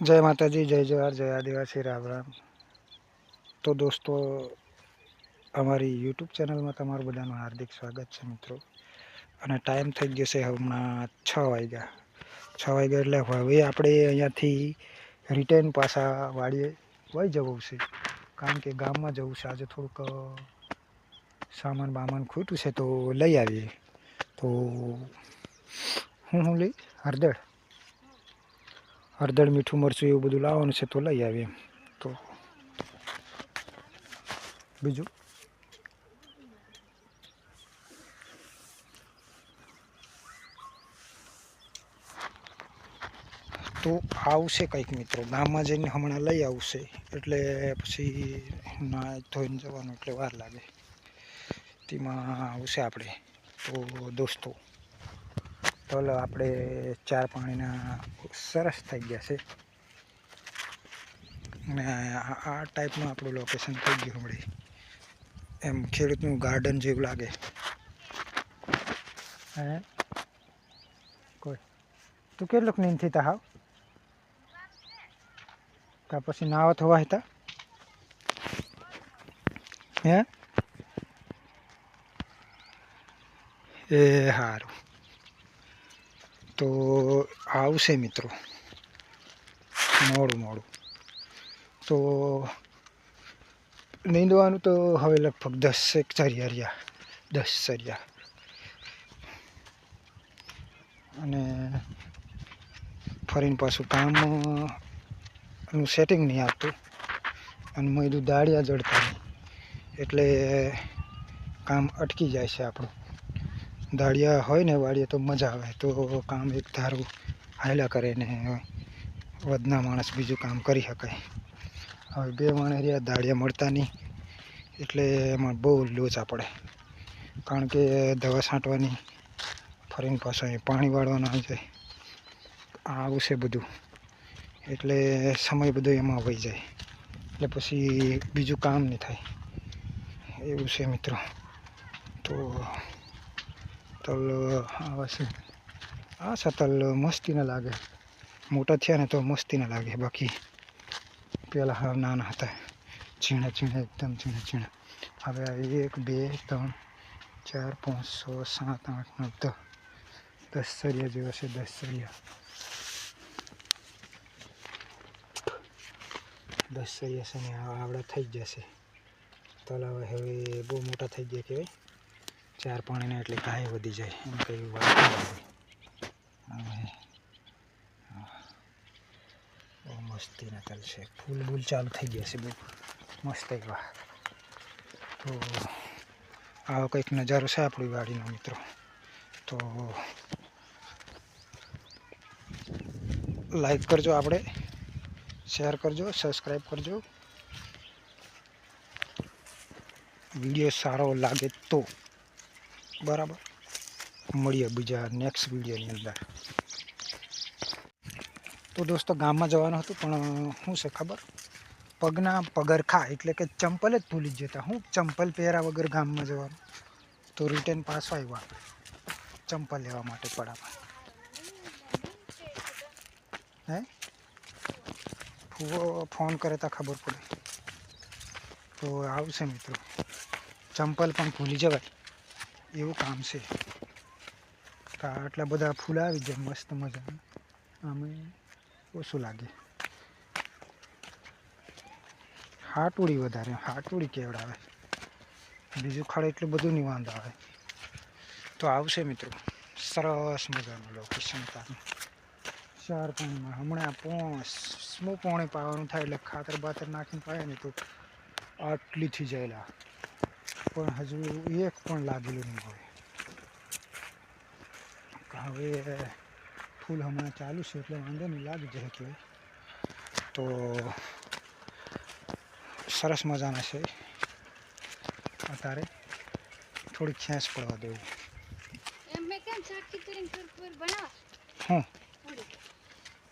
જય માતાજી, જય જવાહર, જય આદિવાસી, રામ રામ. તો દોસ્તો, અમારી યુટ્યુબ ચેનલમાં તમારું બધાનું હાર્દિક સ્વાગત છે મિત્રો. અને ટાઈમ થઈ ગયો છે હમણાં છ વાગ્યા. છ વાગ્યા એટલે હવે આપણે અહીંયાથી રિટર્ન પાછા વાડીએ વહી જવું છે. કારણ કે ગામમાં જવું છે. આજે થોડુંક સામાન બામાન ખૂટ્યું છે તો લઈ આવીએ. તો, હું હું લઈ? હળદર હળદર, મીઠું, મરચું એવું બધું લાવવાનું છે તો લઈ આવીએ. તો બીજું? તો આવશે કંઈક મિત્રો, ગામમાં જઈને હમણાં લઈ આવશે, એટલે પછી ના ધોઈને જવાનું એટલે વાર લાગે. તેમાં આવશે આપણે. તો દોસ્તો તલ આપણે ચાર પાણીના સરસ થઈ ગયા છે. અને આ ટાઈપનું આપણું લોકેશન થઈ ગયું હમણાં. એમ ખેડૂતનું ગાર્ડન જેવું લાગે. હે? કોઈ? તું કેટલુંક નીંદ તા હાવ? કા પછી નાવા થવા હતા? હે? એ સારું તો આવશે મિત્રો. મોડું મોડું. તો નીંદવાનું તો હવે લગભગ દસેક ચરિયા રહ્યા. દસ ચરિયા. અને ફરીને પાછું કામ એનું સેટિંગ નહીં આવતું અને મેં દાળિયા જડતા એટલે કામ અટકી જાય છે આપણું. દાળિયા હોય ને વાળીએ તો મજા આવે. તો કામ એક ધારું હાલ્યા કરે ને વધના માણસ બીજું કામ કરી શકાય હવે બે માણસ રહ્યા દાળિયા મળતા નહીં. એટલે એમાં બહુ લોચા પડે. કારણ કે દવા છાંટવાની, ફરીને પાછો પાણી વાળવાનું આ આવું છે બધું. એટલે સમય બધો એમાં વહી જાય. એટલે પછી બીજું કામ નહીં થાય. એવું છે મિત્રો. તો તલ આવા છે આ છે તલ મસ્તી ના લાગે. મોટા થયા ને તો મસ્તી ના લાગે બાકી. પેલા હા નાના હતા. ઝીણા ઝીણા, એકદમ ઝીણા ઝીણા. હવે એક, બે, ત્રણ, ચાર, પાંચ, છ, સાત, આઠ, નવ, દસ. દસ સરિયા જેવા છે દસ સરિયા દસ સરિયા છે ને આવડા થઈ જશે. તલાવ હવે બહુ મોટા થઈ ગયા કહેવાય. ચાર પાણીને એટલે ઘાય વધી જાય. એમ કંઈ વાત આવે. બહુ મસ્તીના તલ છે. ફૂલ બૂલ ચાલુ થઈ ગયા છે બહુ. મસ્ત એવા તો આવો કંઈક નજારો છે આપણી વાડીનો, મિત્રો. તો લાઈક કરજો આપણે. શેર કરજો સબસ્ક્રાઈબ કરજો. વીડિયો સારો લાગે તો. બરાબર. મળીએ બીજા નેક્સ્ટ વિડીયોની અંદર. તો દોસ્તો, ગામમાં જવાનું હતું, પણ શું છે ખબર? પગના પગરખા એટલે કે ચંપલ જ ભૂલી જતા. હું ચંપલ પહેર્યા વગર ગામમાં જવાનું. તો રિટર્ન પાછો આવ્યો. ચંપલ લેવા માટે પડામાં હે? ફૂવો ફોન કરે તો ખબર પડે. તો આવશે મિત્રો. ચંપલ પણ ભૂલી જવાય. એવું કામ છે. તો આટલા બધા ફૂલ આવી જાય મસ્ત મજાના. આમે ઓછું લાગે. હાટુડી વધારે, હાટુડી કેવડાવે. બીજું ખડે એટલું બધું નહીં વાંધો આવે તો આવશે મિત્રો. સરસ મજાનું લોકેશન તારું. ચાર પાણીમાં. હમણાં પોણ પોણે પાવાનું થાય એટલે ખાતર બાતર નાખીને પાય ને તો આટલી થઈ જાયેલા પણ હજુ એક પણ લાગેલું નહીં હોય. હવે ફૂલ હમણાં ચાલુ છે એટલે વાંધો નહીં લાગી જાય કહેવાય તો સરસ મજાના છે. અત્યારે થોડીક ખેંચ પડવા દેવું હું?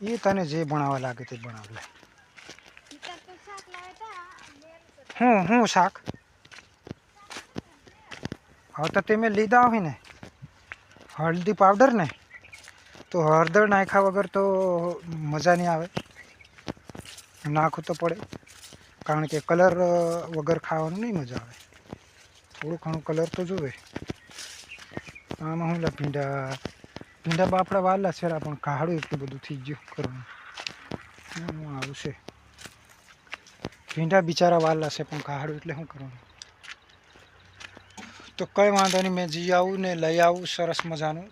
એ તને જે ભણાવવા લાગે તે ભણાવ લે. હું હું શાક? હવે તો મેં લીધા હોય ને હળદી પાવડર ને, તો હળદર નાખ્યા વગર તો મજા નહીં આવે. નાખવું તો પડે, કારણ કે કલર વગર ખાવાનું નહીં મજા આવે. થોડું ઘણું કલર તો જોવે. આમાં હું લા ભીંડા ભીંડા બાપડા વાલા છે પણ કાઢું એટલું બધું થઈ ગયું કરવાનું આવું છે. ભીંડા બિચારા વાલા છે, પણ કાઢું એટલે શું કરવાનું? તો કંઈ વાંધો નહીં, મેં જઈ આવું ને લઈ આવું, સરસ મજાનું.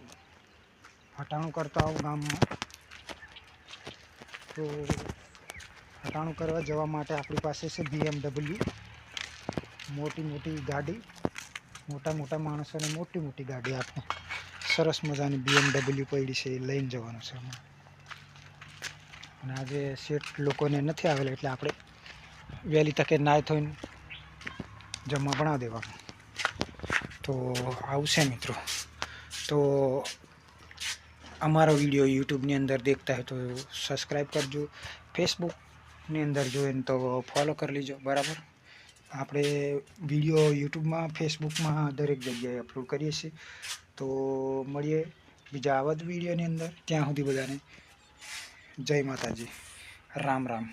હટાણું કરતા આવું ગામમાં. તો હટાણું કરવા જવા માટે આપણી પાસે છે બીએમડબલ્યુ મોટી મોટી ગાડી, મોટા મોટા માણસોને મોટી મોટી ગાડી આપણે સરસ મજાની બીએમડબલ્યુ પડી છે, એ લઈને જવાનું છે હમણાં. અને આજે શેઠ લોકોને નથી આવેલા, એટલે આપણે વહેલી તકે નાય થઈને જમવા બનાવી દેવાનું. તો આવશે મિત્રો. તો અમારો વીડિયો યુટ્યુબની અંદર દેખતા હોય તો સબસ્ક્રાઈબ કરજો. ફેસબુકની અંદર જોઈને તો ફોલો કરી લેજો, બરાબર? આપણે વીડિયો યુટ્યુબમાં ફેસબુકમાં દરેક જગ્યાએ અપલોડ કરીએ છીએ. તો મળીએ બીજા આવા જ વિડીયોની અંદર. ત્યાં સુધી બધાને જય માતાજી. રામ રામ.